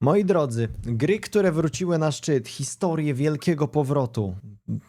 Moi drodzy, gry, które wróciły na szczyt, historie wielkiego powrotu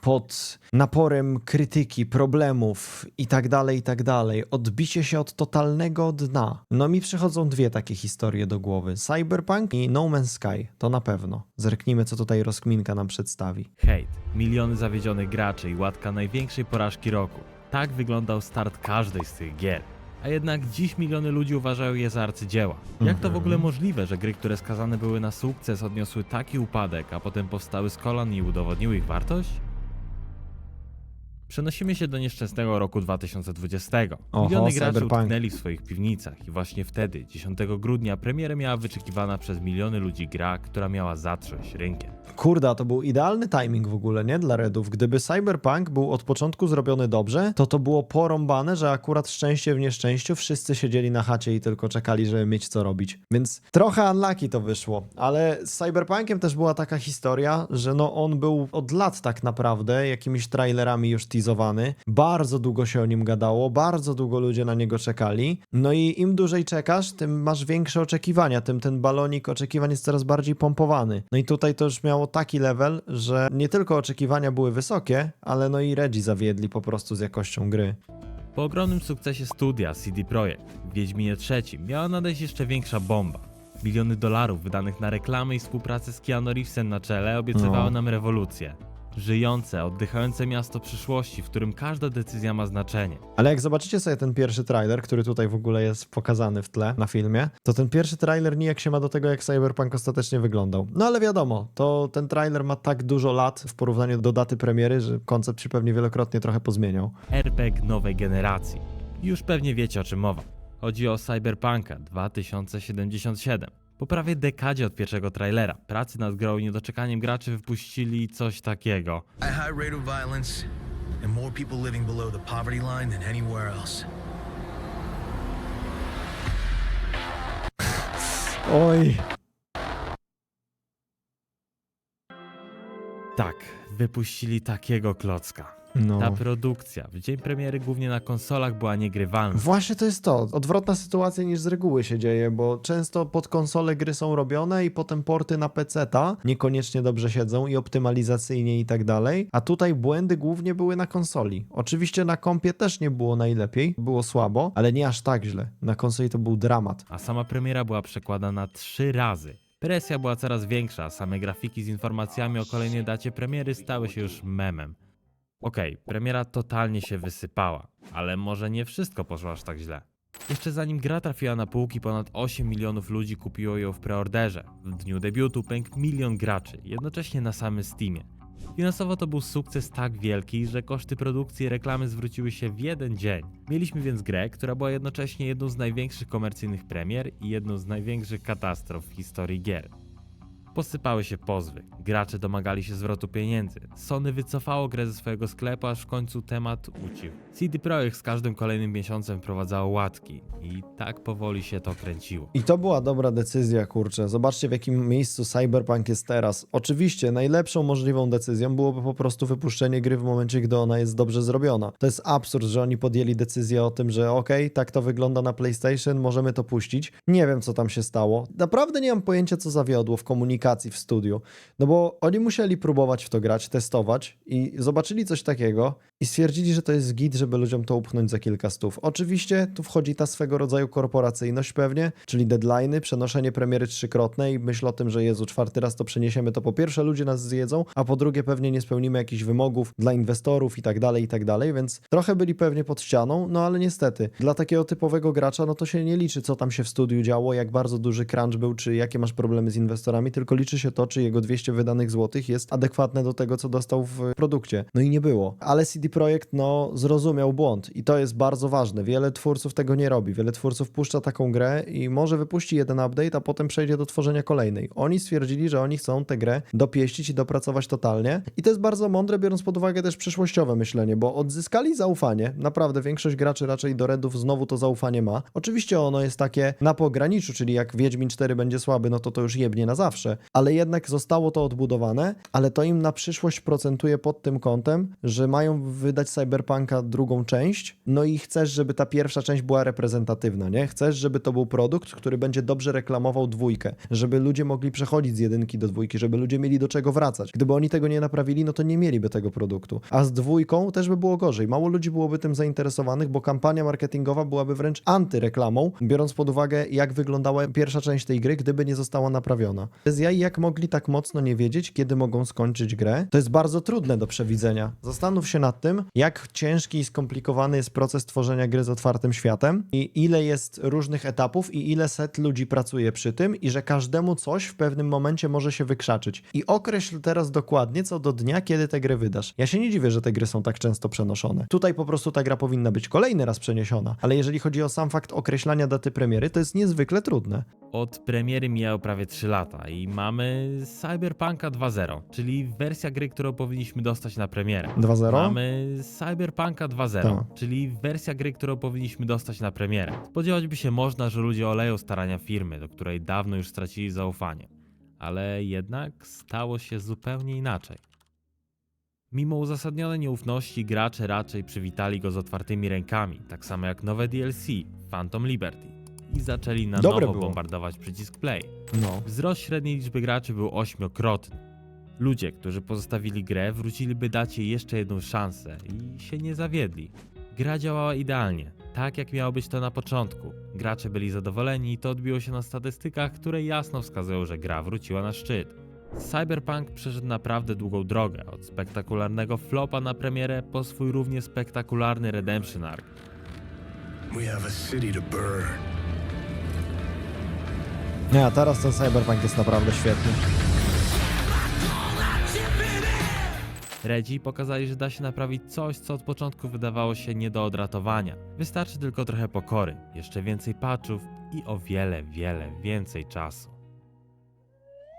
pod naporem krytyki, problemów i tak dalej, i tak odbicie się od totalnego dna. No mi przychodzą dwie takie historie do głowy. Cyberpunk i No Man's Sky, to na pewno. Zerknijmy, co tutaj rozkminka nam przedstawi. Hejt, miliony zawiedzionych graczy i łatka największej porażki roku. Tak wyglądał start każdej z tych gier. A jednak dziś miliony ludzi uważają je za arcydzieła. Jak to w ogóle możliwe, że gry, które skazane były na sukces, odniosły taki upadek, a potem powstały z kolan i udowodniły ich wartość? Przenosimy się do nieszczęsnego roku 2020. Oho, Miliony graczy Cyberpunk. utknęli w swoich piwnicach i właśnie wtedy, 10 grudnia, premierę miała wyczekiwana przez miliony ludzi gra, która miała zatrząść rynkiem. Kurde, a to był idealny timing w ogóle, nie? Dla Redów. Gdyby Cyberpunk był od początku zrobiony dobrze, to to było porąbane, że akurat szczęście w nieszczęściu wszyscy siedzieli na chacie i tylko czekali, żeby mieć co robić. Więc trochę unlucky to wyszło. Ale z Cyberpunkiem też była taka historia, że no on był od lat tak naprawdę jakimiś trailerami już Bardzo długo się o nim gadało, bardzo długo ludzie na niego czekali. No i im dłużej czekasz, tym masz większe oczekiwania, tym ten balonik oczekiwań jest coraz bardziej pompowany. No i tutaj to już miało taki level, że nie tylko oczekiwania były wysokie, ale no i Redzi zawiedli po prostu z jakością gry. Po ogromnym sukcesie studia CD Projekt w Wiedźminie III miała nadejść jeszcze większa bomba. Miliony dolarów wydanych na reklamy i współpracę z Keanu Reevesem na czele obiecywały No. nam rewolucję. Żyjące, oddychające miasto przyszłości, w którym każda decyzja ma znaczenie. Ale jak zobaczycie sobie ten pierwszy trailer, który tutaj w ogóle jest pokazany w tle na filmie, to ten pierwszy trailer nijak się ma do tego, jak Cyberpunk ostatecznie wyglądał. No ale wiadomo, to ten trailer ma tak dużo lat w porównaniu do daty premiery, że koncept się pewnie wielokrotnie trochę pozmieniał. RPG nowej generacji. Już pewnie wiecie o czym mowa. Chodzi o Cyberpunka 2077. Po prawie dekadzie od pierwszego trailera, pracy nad grą i niedoczekaniem graczy wypuścili coś takiego. High rate of violence and more people living below the poverty line than anywhere else. Oj, Tak, wypuścili takiego klocka. No. Ta produkcja w dzień premiery głównie na konsolach była niegrywalna. Właśnie to jest to. Odwrotna sytuacja niż z reguły się dzieje, bo często pod konsole gry są robione i potem porty na PC-ta niekoniecznie dobrze siedzą i optymalizacyjnie i tak dalej. A tutaj błędy głównie były na konsoli. Oczywiście na kompie też nie było najlepiej, było słabo, ale nie aż tak źle. Na konsoli to był dramat. A sama premiera była przekładana trzy razy. Presja była coraz większa, a same grafiki z informacjami o kolejnej dacie premiery stały się już memem. Okej, premiera totalnie się wysypała, ale może nie wszystko poszło aż tak źle. Jeszcze zanim gra trafiła na półki, ponad 8 milionów ludzi kupiło ją w preorderze. W dniu debiutu pękł milion graczy, jednocześnie na samym Steamie. Finansowo to był sukces tak wielki, że koszty produkcji i reklamy zwróciły się w jeden dzień. Mieliśmy więc grę, która była jednocześnie jedną z największych komercyjnych premier i jedną z największych katastrof w historii gier. Posypały się pozwy, gracze domagali się zwrotu pieniędzy, Sony wycofało grę ze swojego sklepu, aż w końcu temat ucichł. CD Projekt z każdym kolejnym miesiącem wprowadzało łatki i tak powoli się to kręciło. I to była dobra decyzja, kurczę. Zobaczcie, w jakim miejscu Cyberpunk jest teraz. Oczywiście, najlepszą możliwą decyzją byłoby po prostu wypuszczenie gry w momencie, gdy ona jest dobrze zrobiona. To jest absurd, że oni podjęli decyzję o tym, że okej, tak to wygląda na PlayStation, możemy to puścić. Nie wiem, co tam się stało. Naprawdę nie mam pojęcia, co zawiodło w komunikacji w studiu. No bo oni musieli próbować w to grać, testować i zobaczyli coś takiego i stwierdzili, że to jest git, żeby ludziom to upchnąć za kilka stów. Oczywiście tu wchodzi ta swego rodzaju korporacyjność pewnie, czyli deadline'y, przenoszenie premiery trzykrotne i myśl o tym, że Jezu, czwarty raz to przeniesiemy, to po pierwsze ludzie nas zjedzą, a po drugie pewnie nie spełnimy jakichś wymogów dla inwestorów i tak dalej, i tak dalej, więc trochę byli pewnie pod ścianą, no ale niestety, dla takiego typowego gracza, no to się nie liczy, co tam się w studiu działo, jak bardzo duży crunch był, czy jakie masz problemy z inwestorami, tylko liczy się to, czy jego 200 wydanych złotych jest adekwatne do tego, co dostał w produkcie. No i nie było. Ale CD Projekt, no, zrozumiał błąd i to jest bardzo ważne. Wiele twórców tego nie robi. Wiele twórców puszcza taką grę i może wypuści jeden update, a potem przejdzie do tworzenia kolejnej. Oni stwierdzili, że oni chcą tę grę dopieścić i dopracować totalnie i to jest bardzo mądre, biorąc pod uwagę też przyszłościowe myślenie, bo odzyskali zaufanie. Naprawdę większość graczy raczej do Redów znowu to zaufanie ma. Oczywiście ono jest takie na pograniczu, czyli jak Wiedźmin 4 będzie słaby, no to to już jebnie na zawsze, ale jednak zostało to odbudowane, ale to im na przyszłość procentuje pod tym kątem, że mają wydać Cyberpunka drugą część, no i chcesz, żeby ta pierwsza część była reprezentatywna, nie? Chcesz, żeby to był produkt, który będzie dobrze reklamował dwójkę, żeby ludzie mogli przechodzić z jedynki do dwójki, żeby ludzie mieli do czego wracać. Gdyby oni tego nie naprawili, no to nie mieliby tego produktu. A z dwójką też by było gorzej. Mało ludzi byłoby tym zainteresowanych, bo kampania marketingowa byłaby wręcz antyreklamą, biorąc pod uwagę, jak wyglądała pierwsza część tej gry, gdyby nie została naprawiona. Jaj, jak mogli tak mocno nie wiedzieć, kiedy mogą skończyć grę, to jest bardzo trudne do przewidzenia. Zastanów się nad tym, jak ciężki i skomplikowany jest proces tworzenia gry z otwartym światem i ile jest różnych etapów i ile set ludzi pracuje przy tym i że każdemu coś w pewnym momencie może się wykrzaczyć. I określ teraz dokładnie co do dnia, kiedy tę grę wydasz. Ja się nie dziwię, że te gry są tak często przenoszone. Tutaj po prostu ta gra powinna być kolejny raz przeniesiona, ale jeżeli chodzi o sam fakt określania daty premiery, to jest niezwykle trudne. Od premiery mijały prawie 3 lata i mamy Cyberpunka 2.0, czyli wersja gry, którą powinniśmy dostać na premierę. 2-0? Mamy Cyberpunka 2.0, Tak. czyli wersja gry, którą powinniśmy dostać na premierę. Spodziewać by się można, że ludzie oleją starania firmy, do której dawno już stracili zaufanie. Ale jednak stało się zupełnie inaczej. Mimo uzasadnionej nieufności, gracze raczej przywitali go z otwartymi rękami, tak samo jak nowe DLC Phantom Liberty i zaczęli na Dobre nowo było. bombardować przycisk play. No. Wzrost średniej liczby graczy był ośmiokrotny. Ludzie, którzy pozostawili grę, wróciliby dać jej jeszcze jedną szansę i się nie zawiedli. Gra działała idealnie, tak jak miało być to na początku. Gracze byli zadowoleni i to odbiło się na statystykach, które jasno wskazują, że gra wróciła na szczyt. Cyberpunk przeszedł naprawdę długą drogę, od spektakularnego flopa na premierę po swój równie spektakularny Redemption Arc. We have a city to burn. Nie, a teraz ten Cyberpunk jest naprawdę świetny. Redzi pokazali, że da się naprawić coś, co od początku wydawało się nie do odratowania. Wystarczy tylko trochę pokory, jeszcze więcej patchów i o wiele, wiele więcej czasu.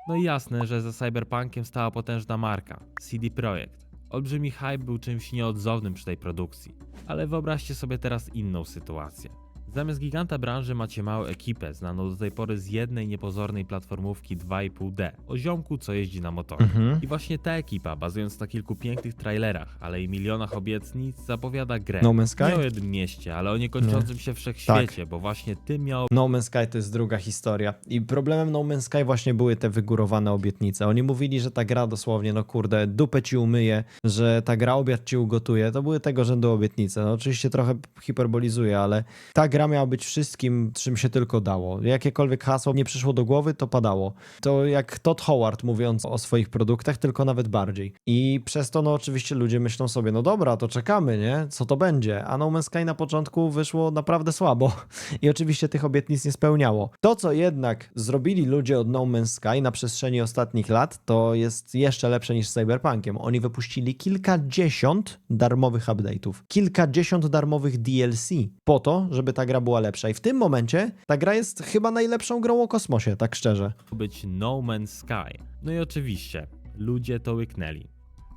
No i jasne, że za Cyberpunkiem stała potężna marka CD Projekt. Olbrzymi hype był czymś nieodzownym przy tej produkcji. Ale wyobraźcie sobie teraz inną sytuację. Zamiast giganta branży macie małą ekipę, znaną do tej pory z jednej niepozornej platformówki 2,5D, o ziomku, co jeździ na motorze. Mhm. I właśnie ta ekipa, bazując na kilku pięknych trailerach, ale i milionach obietnic, zapowiada grę. No Man's Sky? Nie o jednym mieście, ale o niekończącym się wszechświecie, bo właśnie tym miało No Man's Sky to jest druga historia. I problemem No Man's Sky właśnie były te wygórowane obietnice. Oni mówili, że ta gra dosłownie, no kurde, dupę ci umyje, że ta gra obiad ci ugotuje. To były tego rzędu obietnice. No oczywiście trochę hiperbolizuję, ale ta gra miała być wszystkim, czym się tylko dało. Jakiekolwiek hasło nie przyszło do głowy, to padało. To jak Todd Howard mówiąc o swoich produktach, tylko nawet bardziej. I przez to, no oczywiście ludzie myślą sobie, no dobra, to czekamy, nie? Co to będzie? A No Man's Sky na początku wyszło naprawdę słabo. I oczywiście tych obietnic nie spełniało. To, co jednak zrobili ludzie od No Man's Sky na przestrzeni ostatnich lat, to jest jeszcze lepsze niż z Cyberpunkiem. Oni wypuścili kilkadziesiąt darmowych update'ów, kilkadziesiąt darmowych DLC po to, żeby ta gra była lepsza. I w tym momencie ta gra jest chyba najlepszą grą o kosmosie, tak szczerze. być No Man's Sky. No i oczywiście, ludzie to łyknęli.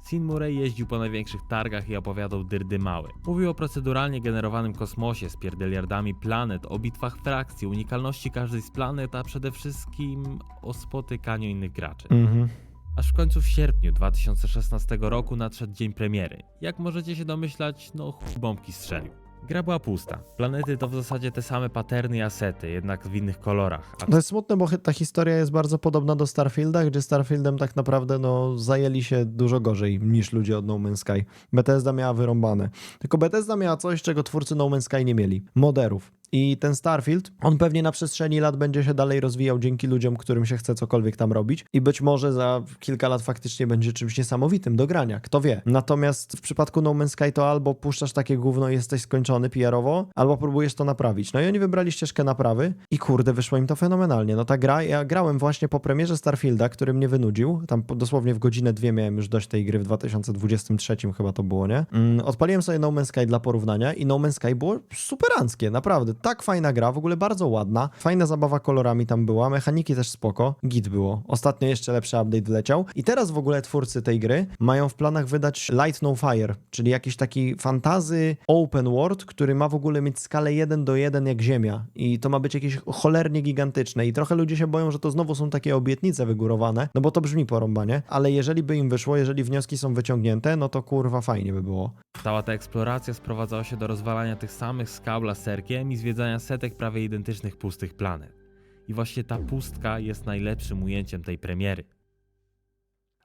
Sin Murray jeździł po największych targach i opowiadał dyrdy mały. Mówił o proceduralnie generowanym kosmosie z pierdeliardami planet, o bitwach frakcji, unikalności każdej z planet, a przede wszystkim o spotykaniu innych graczy. Mhm. Aż w końcu w sierpniu 2016 roku nadszedł dzień premiery. Jak możecie się domyślać, no chuj bombki strzelił. Gra była pusta. Planety to w zasadzie te same paterny i asety, jednak w innych kolorach. A To jest smutne, bo ta historia jest bardzo podobna do Starfielda, gdzie Starfieldem tak naprawdę no, zajęli się dużo gorzej niż ludzie od No Man's Sky. Bethesda miała wyrąbane. Tylko Bethesda miała coś, czego twórcy No Man's Sky nie mieli. Moderów. I ten Starfield, on pewnie na przestrzeni lat będzie się dalej rozwijał dzięki ludziom, którym się chce cokolwiek tam robić. I być może za kilka lat faktycznie będzie czymś niesamowitym do grania, kto wie. Natomiast w przypadku No Man's Sky to albo puszczasz takie gówno i jesteś skończony PR-owo, albo próbujesz to naprawić. No i oni wybrali ścieżkę naprawy i kurde, wyszło im to fenomenalnie. No ta gra, ja grałem właśnie po premierze Starfielda, który mnie wynudził. Tam dosłownie w godzinę, dwie miałem już dość tej gry w 2023 chyba to było, nie? Mm, odpaliłem sobie No Man's Sky dla porównania i No Man's Sky było superanckie, naprawdę. Tak fajna gra, w ogóle bardzo ładna. Fajna zabawa kolorami tam była, mechaniki też spoko. Git było. Ostatnio jeszcze lepszy update leciał. I teraz w ogóle twórcy tej gry mają w planach wydać Light No Fire, czyli jakiś taki fantazy open world, który ma w ogóle mieć skalę 1 do 1 jak Ziemia. I to ma być jakieś cholernie gigantyczne. I trochę ludzie się boją, że to znowu są takie obietnice wygórowane, no bo to brzmi porąbanie. Ale jeżeli by im wyszło, jeżeli wnioski są wyciągnięte, no to kurwa fajnie by było. Cała ta eksploracja sprowadzała się do rozwalania tych samych skał laserkiem i zwiedzania setek prawie identycznych pustych planet. I właśnie ta pustka jest najlepszym ujęciem tej premiery.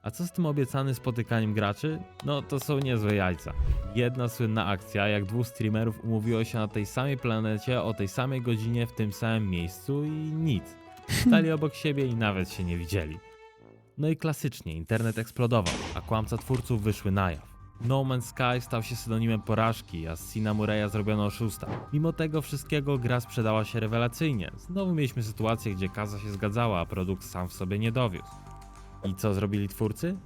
A co z tym obiecanym spotykaniem graczy? No to są niezłe jajca. Jedna słynna akcja, jak dwóch streamerów umówiło się na tej samej planecie o tej samej godzinie w tym samym miejscu i nic. Stali obok siebie i nawet się nie widzieli. No i klasycznie, internet eksplodował, a kłamca twórców wyszły na jaw. No Man's Sky stał się synonimem porażki, a z Sina Mureya zrobiono oszusta. Mimo tego wszystkiego gra sprzedała się rewelacyjnie. Znowu mieliśmy sytuację, gdzie kaza się zgadzała, a produkt sam w sobie nie dowiózł. I co zrobili twórcy?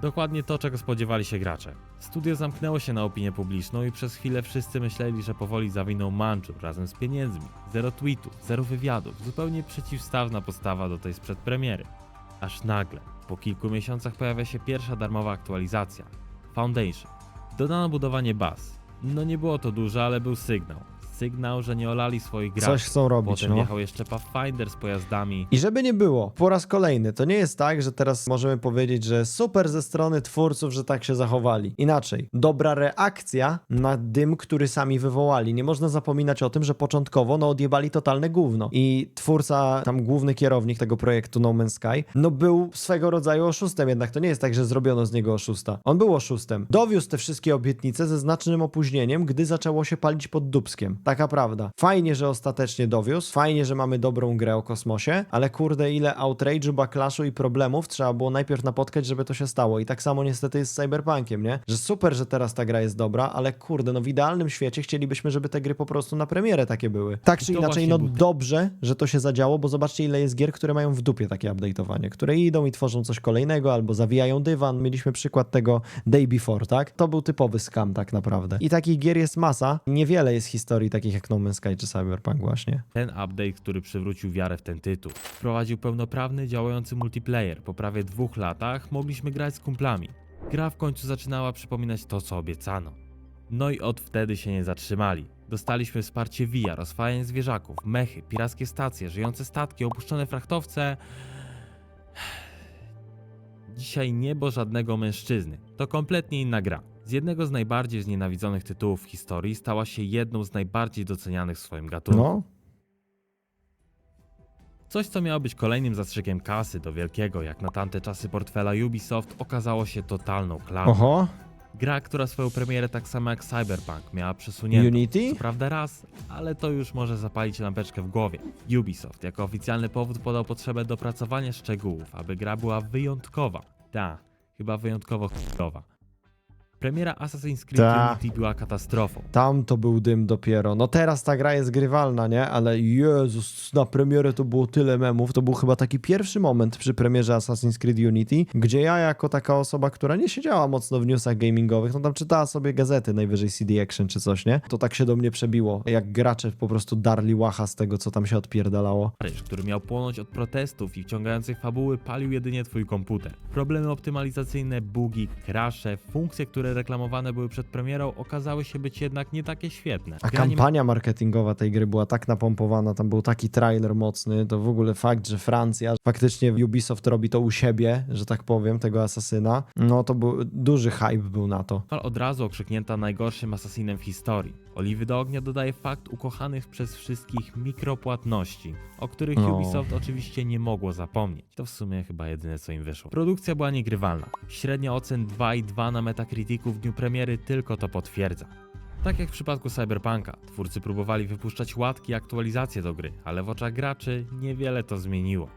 Dokładnie to, czego spodziewali się gracze. Studio zamknęło się na opinię publiczną i przez chwilę wszyscy myśleli, że powoli zawinął Manchur razem z pieniędzmi. Zero tweetów, zero wywiadów, zupełnie przeciwstawna postawa do tej sprzed premiery. Aż nagle, po kilku miesiącach pojawia się pierwsza darmowa aktualizacja Foundation. Dodano budowanie baz. No nie było to dużo, ale był sygnał. Sygnał, że nie olali swoich graczy. Coś chcą robić, Potem no. jechał jeszcze Pathfinder z pojazdami. I żeby nie było, po raz kolejny, to nie jest tak, że teraz możemy powiedzieć, że super ze strony twórców, że tak się zachowali. Inaczej, dobra reakcja na dym, który sami wywołali. Nie można zapominać o tym, że początkowo no odjebali totalne gówno. I twórca, tam główny kierownik tego projektu No Man's Sky, no był swego rodzaju oszustem, jednak to nie jest tak, że zrobiono z niego oszusta. On był oszustem. Dowiózł te wszystkie obietnice ze znacznym opóźnieniem, gdy zaczęło się palić pod dubskiem. Taka prawda. Fajnie, że ostatecznie dowiózł, fajnie, że mamy dobrą grę o kosmosie, ale kurde, ile outrage'u, backlashu i problemów trzeba było najpierw napotkać, żeby to się stało. I tak samo niestety jest z Cyberpunkiem, nie? Że super, że teraz ta gra jest dobra, ale kurde, no w idealnym świecie chcielibyśmy, żeby te gry po prostu na premierę takie były. Tak czy inaczej, no dobrze, że to się zadziało, bo zobaczcie, ile jest gier, które mają w dupie takie update'owanie, które idą i tworzą coś kolejnego, albo zawijają dywan. Mieliśmy przykład tego Day Before, tak? To był typowy scam tak naprawdę. I takich gier jest masa. Niewiele jest historii takich jak No Man's Sky czy Cyberpunk właśnie. Ten update, który przywrócił wiarę w ten tytuł. Wprowadził pełnoprawny, działający multiplayer. Po prawie dwóch latach mogliśmy grać z kumplami. Gra w końcu zaczynała przypominać to, co obiecano. No i od wtedy się nie zatrzymali. Dostaliśmy wsparcie VR, oswajanie zwierzaków, mechy, pirackie stacje, żyjące statki, opuszczone frachtowce. Dzisiaj niebo żadnego mężczyzny. To kompletnie inna gra. Z jednego z najbardziej znienawidzonych tytułów w historii stała się jedną z najbardziej docenianych w swoim gatunku. No, Coś, co miało być kolejnym zastrzykiem kasy do wielkiego, jak na tamte czasy portfela Ubisoft, okazało się totalną klapą. oho, Gra, która swoją premierę tak samo jak Cyberpunk miała przesuniętą. Unity? Co prawda raz, ale to już może zapalić lampeczkę w głowie. Ubisoft jako oficjalny powód podał potrzebę dopracowania szczegółów, aby gra była wyjątkowa. Ta, chyba wyjątkowo chujowa. Premiera Assassin's Creed Ta. Unity była katastrofą. Tam to był dym dopiero. No teraz ta gra jest grywalna, nie? Ale Jezus, na premierę to było tyle memów. To był chyba taki pierwszy moment przy premierze Assassin's Creed Unity, gdzie ja jako taka osoba, która nie siedziała mocno w newsach gamingowych, no tam czytała sobie gazety, najwyżej CD Action czy coś, nie? To tak się do mnie przebiło, jak gracze po prostu darli łacha z tego, co tam się odpierdalało. Paryż, który miał płonąć od protestów i wciągających fabuły, palił jedynie twój komputer. Problemy optymalizacyjne, bugi, crashe, funkcje, które reklamowane były przed premierą, okazały się być jednak nie takie świetne. A kampania marketingowa tej gry była tak napompowana, tam był taki trailer mocny, to w ogóle fakt, że Francja, faktycznie Ubisoft robi to u siebie, że tak powiem, tego asasyna, no to był duży hype był na to. Od razu okrzyknięta najgorszym asasinem w historii. Oliwy do ognia dodaje fakt ukochanych przez wszystkich mikropłatności, o których No. Ubisoft oczywiście nie mogło zapomnieć. To w sumie chyba jedyne co im wyszło. Produkcja była niegrywalna. Średnia ocen 2,2 na Metacriticu w dniu premiery tylko to potwierdza. Tak jak w przypadku Cyberpunka, twórcy próbowali wypuszczać łatki i aktualizacje do gry, ale w oczach graczy niewiele to zmieniło.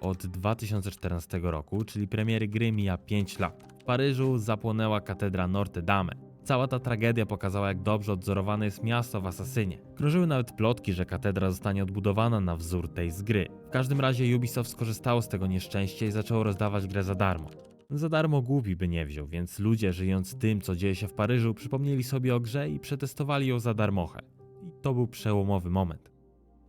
Od 2014 roku, czyli premiery gry mija 5 lat. W Paryżu zapłonęła katedra Notre Dame. Cała ta tragedia pokazała, jak dobrze odzorowane jest miasto w Asasynie. Krążyły nawet plotki, że katedra zostanie odbudowana na wzór tej z gry. W każdym razie Ubisoft skorzystało z tego nieszczęścia i zaczęło rozdawać grę za darmo. Za darmo głupi by nie wziął, więc ludzie żyjąc tym, co dzieje się w Paryżu, przypomnieli sobie o grze i przetestowali ją za darmochę. I to był przełomowy moment.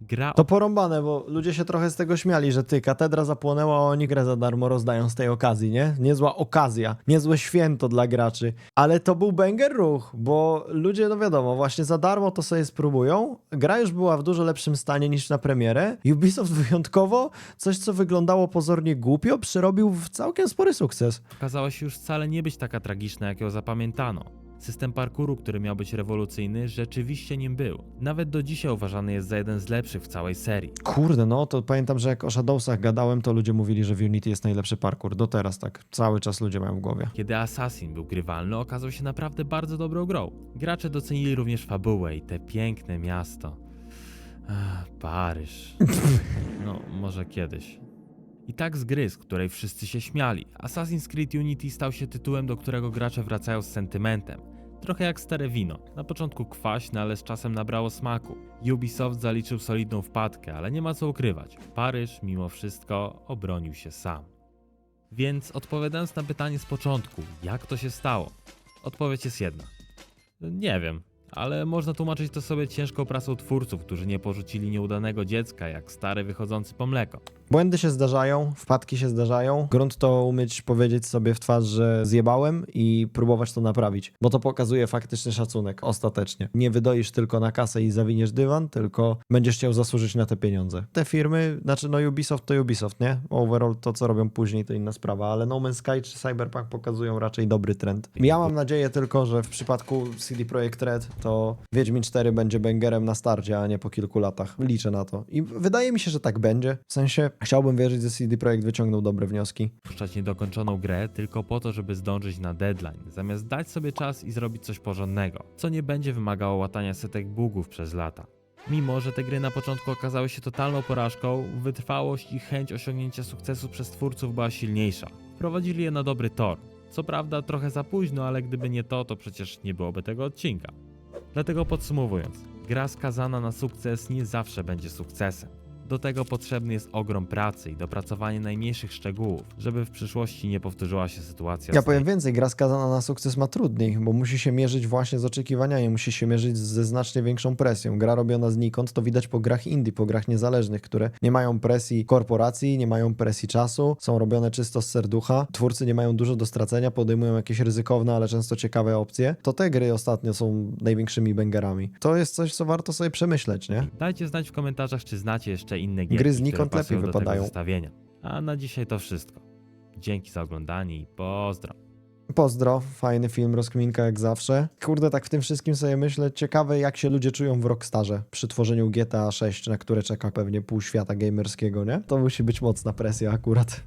Gra To porąbane, bo ludzie się trochę z tego śmiali, że ty, katedra zapłonęła, a oni grę za darmo rozdają z tej okazji, nie? Niezła okazja, niezłe święto dla graczy. Ale to był banger ruch, bo ludzie, no wiadomo, właśnie za darmo to sobie spróbują. Gra już była w dużo lepszym stanie niż na premierę. Ubisoft wyjątkowo coś, co wyglądało pozornie głupio, przerobił w całkiem spory sukces. okazała się już wcale nie być taka tragiczna, jak ją zapamiętano. System parkouru, który miał być rewolucyjny, rzeczywiście nim był. Nawet do dzisiaj uważany jest za jeden z lepszych w całej serii. Kurde, no to pamiętam, że jak o Shadowsach gadałem, to ludzie mówili, że w Unity jest najlepszy parkour. Do teraz tak, cały czas ludzie mają w głowie. Kiedy Assassin był grywalny, okazał się naprawdę bardzo dobrą grą. Gracze docenili również fabułę i te piękne miasto. Ach, Paryż. No, może kiedyś. I tak z gry, z której wszyscy się śmiali, Assassin's Creed Unity stał się tytułem, do którego gracze wracają z sentymentem. Trochę jak stare wino. Na początku kwaśne, ale z czasem nabrało smaku. Ubisoft zaliczył solidną wpadkę, ale nie ma co ukrywać. Paryż, mimo wszystko, obronił się sam. Więc odpowiadając na pytanie z początku, jak to się stało? Odpowiedź jest jedna. Nie wiem, ale można tłumaczyć to sobie ciężką pracą twórców, którzy nie porzucili nieudanego dziecka, jak stary wychodzący po mleko. Błędy się zdarzają, wpadki się zdarzają. Grunt to umieć powiedzieć sobie w twarz, że zjebałem i próbować to naprawić, bo to pokazuje faktyczny szacunek ostatecznie. Nie wydoisz tylko na kasę i zawiniesz dywan, tylko będziesz chciał zasłużyć na te pieniądze. Te firmy, znaczy no Ubisoft to Ubisoft, nie? Overall to co robią później to inna sprawa, ale No Man's Sky czy Cyberpunk pokazują raczej dobry trend. Ja mam nadzieję tylko, że w przypadku CD Projekt Red to Wiedźmin 4 będzie bangerem na starcie, a nie po kilku latach. Liczę na to. I wydaje mi się, że tak będzie. W sensie chciałbym wierzyć, że CD Projekt wyciągnął dobre wnioski. Puszczać niedokończoną grę tylko po to, żeby zdążyć na deadline, zamiast dać sobie czas i zrobić coś porządnego, co nie będzie wymagało łatania setek bugów przez lata. Mimo, że te gry na początku okazały się totalną porażką, wytrwałość i chęć osiągnięcia sukcesu przez twórców była silniejsza. Wprowadzili je na dobry tor. Co prawda trochę za późno, ale gdyby nie to, to przecież nie byłoby tego odcinka. Dlatego podsumowując, gra skazana na sukces nie zawsze będzie sukcesem. Do tego potrzebny jest ogrom pracy i dopracowanie najmniejszych szczegółów, żeby w przyszłości nie powtórzyła się sytuacja Ja powiem więcej, gra skazana na sukces ma trudniej, bo musi się mierzyć właśnie z oczekiwaniami, musi się mierzyć ze znacznie większą presją. Gra robiona znikąd to widać po grach indie, po grach niezależnych, które nie mają presji korporacji, nie mają presji czasu, są robione czysto z serducha. Twórcy nie mają dużo do stracenia, podejmują jakieś ryzykowne, ale często ciekawe opcje. To te gry ostatnio są największymi bangerami. To jest coś, co warto sobie przemyśleć, nie? Dajcie znać w komentarzach, czy znacie jeszcze inne gierki, Gry znikąd lepiej wypadają. zestawienia. A na dzisiaj to wszystko. Dzięki za oglądanie i pozdro. Pozdro, fajny film, rozkminka jak zawsze. Kurde, tak w tym wszystkim sobie myślę, ciekawe jak się ludzie czują w Rockstarze przy tworzeniu GTA 6, na które czeka pewnie pół świata gamerskiego, nie? To musi być mocna presja akurat.